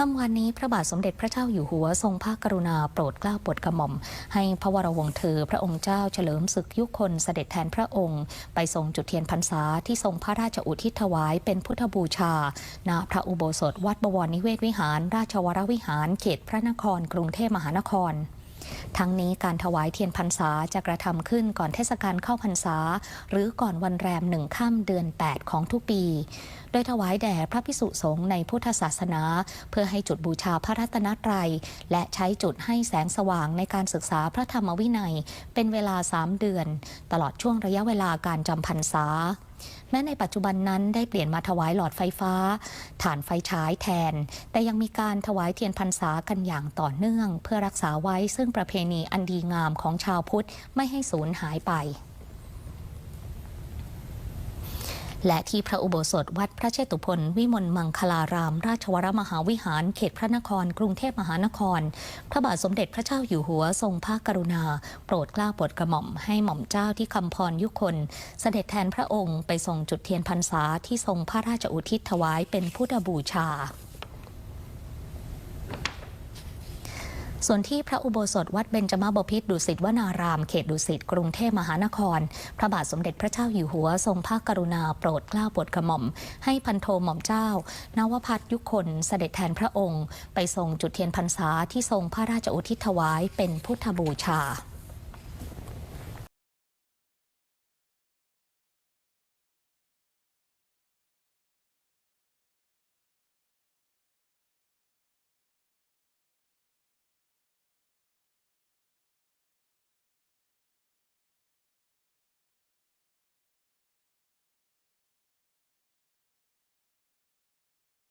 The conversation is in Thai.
ค่ำวันนี้พระบาทสมเด็จพระเจ้าอยู่หัวทรงพระกรุณาโปรดเกล้าโปรดกระหม่อม ให้พระวรวงศ์เธอพระองค์เจ้าเฉลิมศึกยุคนเสด็จแทนพระองค์ ไปทรงจุดเทียนพรรษาที่ทรงพระราชอุทิศถวายเป็นพุทธบูชา ณ พระอุโบสถวัดบวรนิเวศวิหาร ราชวรวิหาร เขตพระนคร กรุงเทพมหานคร ทั้งนี้การถวายเทียนพรรษาจะกระทำขึ้นก่อนเทศกาลเข้าพรรษา หรือก่อนวันแรมหนึ่งค่ำเดือน 8 ของทุกปี โดยถวายแด่พระพิสุสงฆ์ในพุทธศาสนา เพื่อให้จุดบูชาพระรัตนตรัย และใช้จุดให้แสงสว่างในการศึกษาพระธรรมวินัย เป็นเวลา 3 เดือน ตลอดช่วงระยะเวลาการจำพรรษา แม้ในปัจจุบันนั้นได้เปลี่ยนมาถวายหลอดไฟฟ้า ฐานไฟฉายแทน แต่ยังมีการถวายเทียนพรรษากันอย่างต่อเนื่อง เพื่อรักษาไว้ซึ่งประเพณีอันดีงามของชาวพุทธไม่ให้สูญหายไป และที่พระอุโบสถวัดพระเชตุพนวิมลมังคลาราม ราชวรมหาวิหาร เขตพระนคร กรุงเทพมหานคร พระบาทสมเด็จพระเจ้าอยู่หัวทรงพระกรุณา โปรดเกล้าโปรดกระหม่อมให้หม่อมเจ้าที่คำพรยุคน เสด็จแทนพระองค์ไปทรงจุดเทียนพรรษาที่ทรงพระราชอุทิศถวายเป็นพุทธบูชา ส่วนที่พระอุโบสถวัดเบญจมาบพิตรดุสิตวนาราม เขตดุสิตกรุงเทพมหานคร พระบาทสมเด็จพระเจ้าอยู่หัวทรงพระกรุณาโปรดเกล้าโปรดกระหม่อม ให้พันโทหม่อมเจ้า นวพัฒยุคนเสด็จแทนพระองค์ ไปทรงจุดเทียนพรรษาที่ทรงพระราชอุทิศถวายเป็นพุทธบูชา